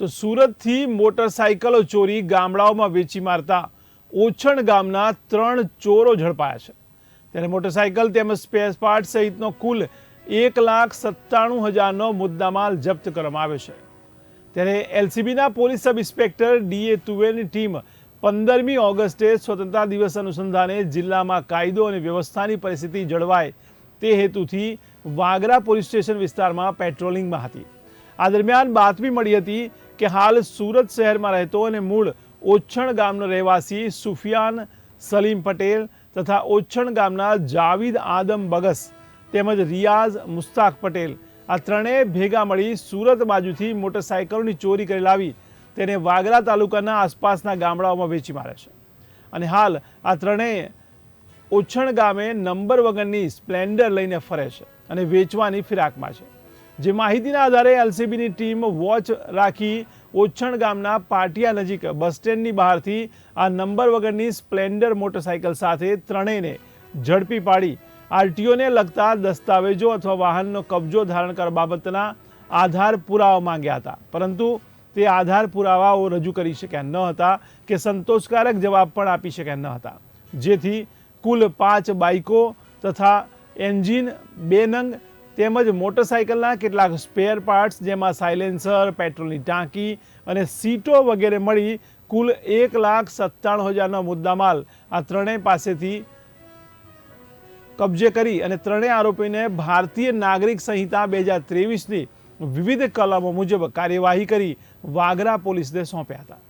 તો સુરતથી મોટરસાયકલો ચોરી ગામડાઓમાં વેચી મારતા ઓછણ ગામના ત્રણ ચોરો ઝડપાયા છે. ત્યારે મોટરસાયકલ તેમજ સ્પેર પાર્ટ સહિતનો કુલ એક લાખ સત્તાણું હજારનો મુદ્દામાલ જપ્ત કરવામાં આવ્યો છે. ત્યારે એલસીબીના પોલીસ સબ ઇન્સ્પેક્ટર ડીએ તુવેરની ટીમ પંદરમી ઓગસ્ટે સ્વતંત્રતા દિવસ અનુસંધાને જિલ્લામાં કાયદો અને વ્યવસ્થાની પરિસ્થિતિ જળવાય તે હેતુથી વાગરા પોલીસ સ્ટેશન વિસ્તારમાં પેટ્રોલિંગમાં હતી. આ દરમિયાન બાતમી મળી હતી કે હાલ સુરત શહેરમાં રહેતો અને મૂળ ઓછણ ગામનો રહેવાસી સુફિયાન સલીમ પટેલ તથા ઓછણ ગામના જાવીદ આદમ બગસ તેમજ રિયાઝ મુસ્તાક પટેલ આ ત્રણેય ભેગા મળી સુરત બાજુથી મોટરસાયકલોની ચોરી કરી લાવી તેને વાગરા તાલુકાના આસપાસના ગામડાઓમાં વેચી મારે છે. અને હાલ આ ત્રણેય ઓછણ ગામે નંબર વગરની સ્પ્લેન્ડર લઈને ફરે છે અને વેચવાની ફિરાકમાં છે. જે માહિતીના આધારે એલસીબીની ટીમ વોચ રાખી ઓછણ ગામના પાટિયા નજીક બસ સ્ટેન્ડની બહારથી આ નંબર વગરની સ્પ્લેન્ડર મોટરસાયકલ સાથે ત્રણેયને ઝડપી પાડી. આરટીઓને લગતા દસ્તાવેજો અથવા વાહનનો કબજો ધારણ કરવા બાબતના આધાર પુરાવા માંગ્યા હતા. પરંતુ તે આધાર પુરાવાઓ રજૂ કરી શક્યા ન હતા કે સંતોષકારક જવાબ પણ આપી શક્યા ન હતા. જેથી કુલ પાંચ બાઇકો તથા એન્જિન બે નંગ તેમજ મોટરસાયકલના કેટલાક સ્પેર પાર્ટ્સ જેમાં સાયલેન્સર પેટ્રોલની ટાંકી અને સીટો વગેરે મળી કુલ એક લાખ સત્તાણું હજારનો મુદ્દામાલ આ ત્રણેય પાસેથી કબજે કરી અને ત્રણેય આરોપીને ભારતીય નાગરિક સંહિતા બે હજાર ત્રેવીસની વિવિધ કલમો મુજબ કાર્યવાહી કરી વાગરા પોલીસને સોંપ્યા હતા.